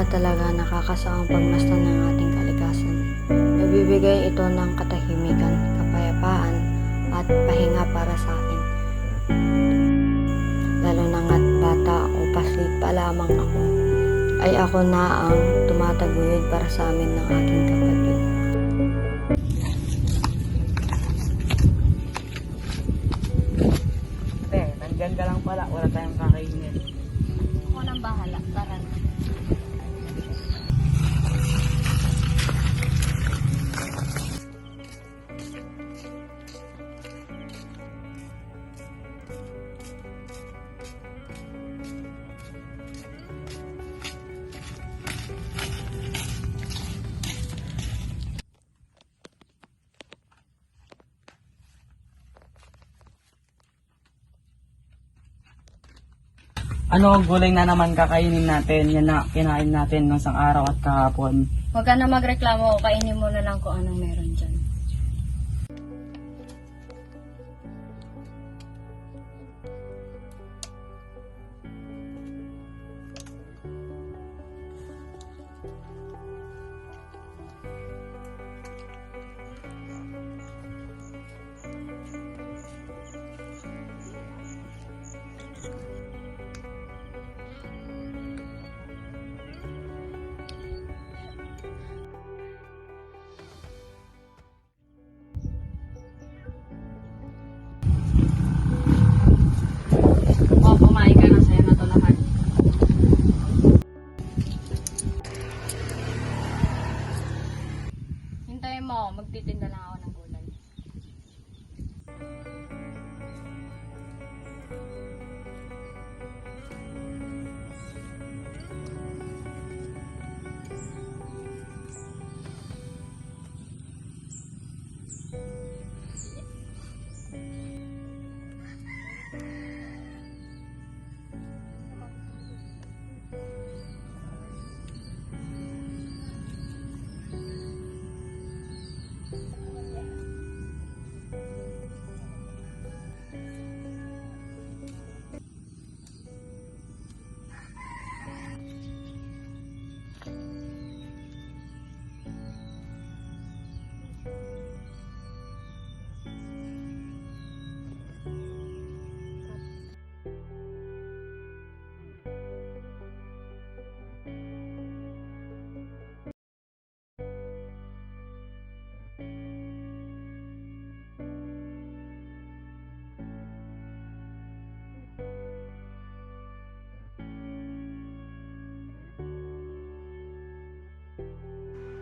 Kaya talaga nakakasaang pagmasdan ng ating kalikasan. Nagbibigay ito ng katahimikan, kapayapaan, at pahinga para sa akin. Lalo na nga't bata o paslit pa lamang ako, ay ako na ang tumataguyod para sa amin ng aking kapatid. Te, nandyan ka lang pala. Wala tayong kakainin. Ano gulay na naman kakainin natin? Yan na kinain natin nung isang araw at kahapon. Huwag ka na magreklamo. Kainin mo na lang kung anong meron dyan.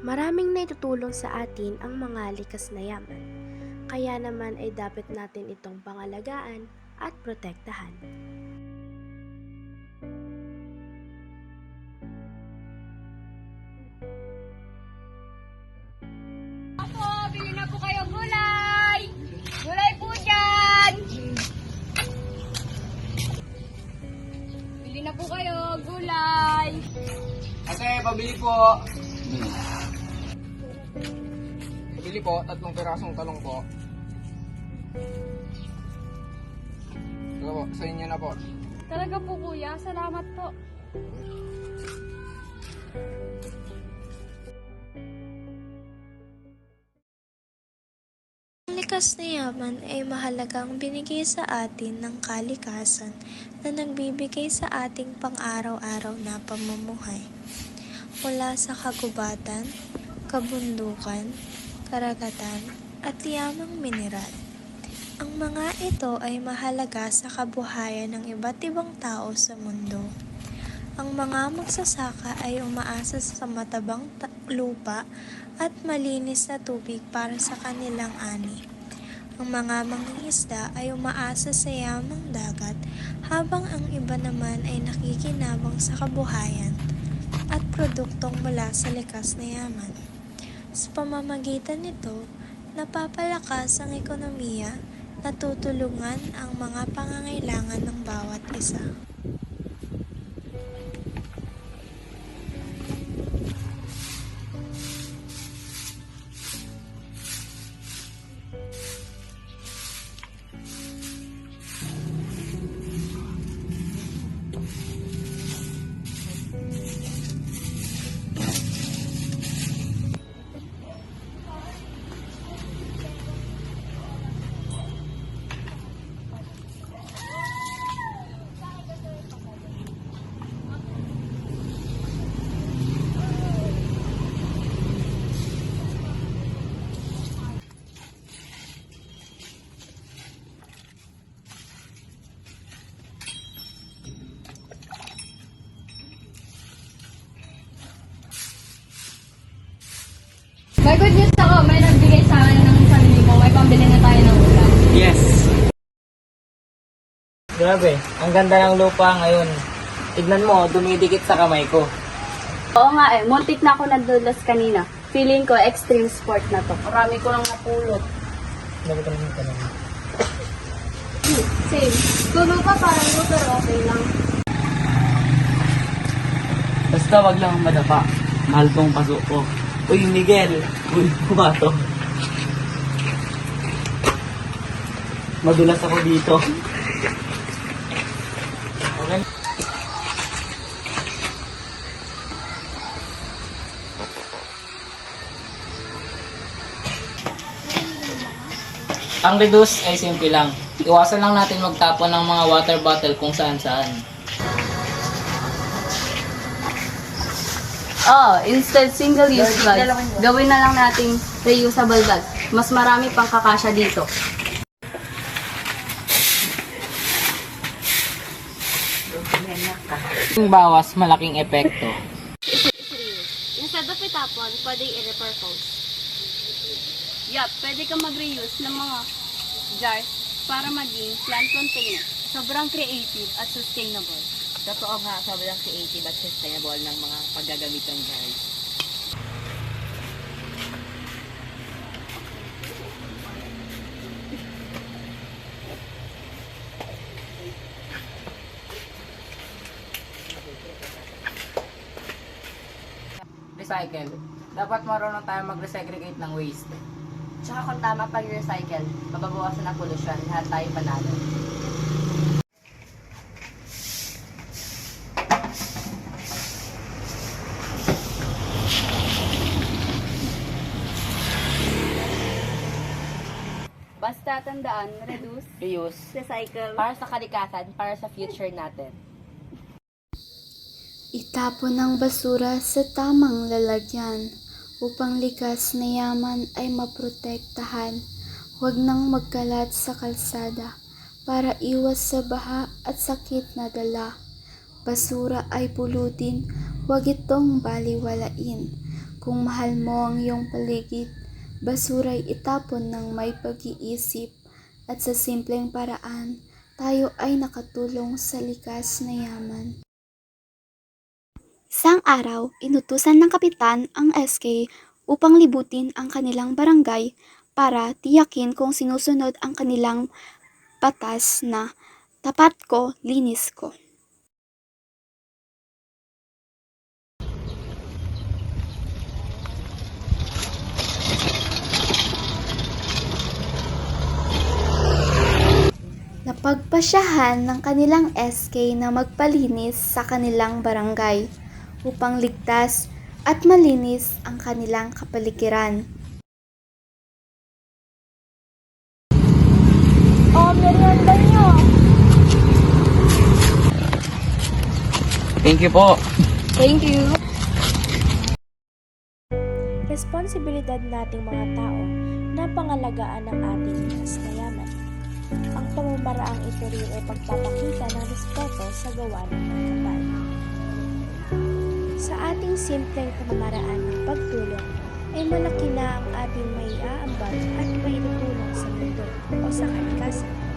Maraming naitutulong sa atin ang mga likas na yaman. Kaya naman ay dapat natin itong pangalagaan at protektahan. Ako, bili na po kayo gulay! Gulay po dyan! Bili na po kayo, gulay! Ate, pabili po. Pabili po, tatlong pirasong talong po. Ito po, sa inyo na po. Talaga po kuya, salamat po. Likas na yaman ay mahalagang binigay sa atin ng kalikasan na nagbibigay sa ating pang-araw-araw na pamumuhay. Mula sa kagubatan, kabundukan, karagatan, at yamang mineral. Ang mga ito ay mahalaga sa kabuhayan ng iba't ibang tao sa mundo. Ang mga magsasaka ay umaasa sa matabang ta- lupa at malinis na tubig para sa kanilang ani. Ang mga mangingisda ay umaasa sa yamang dagat habang ang iba naman ay nakikinabang sa kabuhayan at produktong mula sa likas na yaman. Sa pamamagitan nito, napapalakas ang ekonomiya, natutulungan ang mga pangangailangan ng bawat isa. May good news ako. May nagbigay sa akin ng sarili mo. May pambili na tayo ng ulam. Yes! Grabe, ang ganda ng lupa ngayon. Tignan mo, dumidikit sa kamay ko. Oo nga eh, muntik na ako nadulas kanina. Feeling ko extreme sport na to. Marami ko lang napulot. Lagot naman yung tanong. Same. Tulo pa parang ko pero okay lang. Basta wag lang madapa. Mahal tong paso ko. Uy, Miguel! Uy, bumato. Madulas ako dito. Okay. Ang reduce ay simple lang. Iwasan lang natin magtapon ng mga water bottle kung saan saan. Oh, instead single-use bag, gawin na lang nating reusable bag. Mas marami pang kakasya dito. Yung bawas, malaking epekto. Instead of itapon, pwede i-repurpose. Yup, pwede ka mag-reuse ng mga jars para maging plant container. Sobrang creative at sustainable. Totoo nga, sobrang creative at sustainable ng mga paggagamit ng jars. Recycle. Dapat marunong tayo mag-resegregate ng waste. Tsaka kung tama pag-recycle, mababawasan ang pollution, lahat tayo panalo. Basta tandaan, reduce, Reuse. recycle, Para sa kalikasan, para sa future natin. Itapon ang basura sa tamang lalagyan upang likas na yaman ay maprotektahan. Huwag nang magkalat sa kalsada para iwas sa baha at sakit na dala. Basura ay pulutin, huwag itong baliwalain. Kung mahal mo ang iyong paligid, basura'y itapon ng may pag-iisip at sa simpleng paraan, tayo ay nakatulong sa likas na yaman. Isang araw, inutusan ng kapitan ang SK upang libutin ang kanilang barangay para tiyakin kung sinusunod ang kanilang batas na tapat ko, linis ko. Napagpasyahan ng kanilang SK na magpalinis sa kanilang barangay upang ligtas at malinis ang kanilang kapaligiran. Thank you po. Thank you! responsibilidad nating mga tao na pangalagaan ang ating likas na yaman. Ang pamamaraang ito rin ay pagpapakita ng respeto sa gawa ng kapal. Sa ating simpleng pamamaraan ng pagtulong, ay malaki na ang ating may aambag at may tutulong sa mundo o sa kalikasan.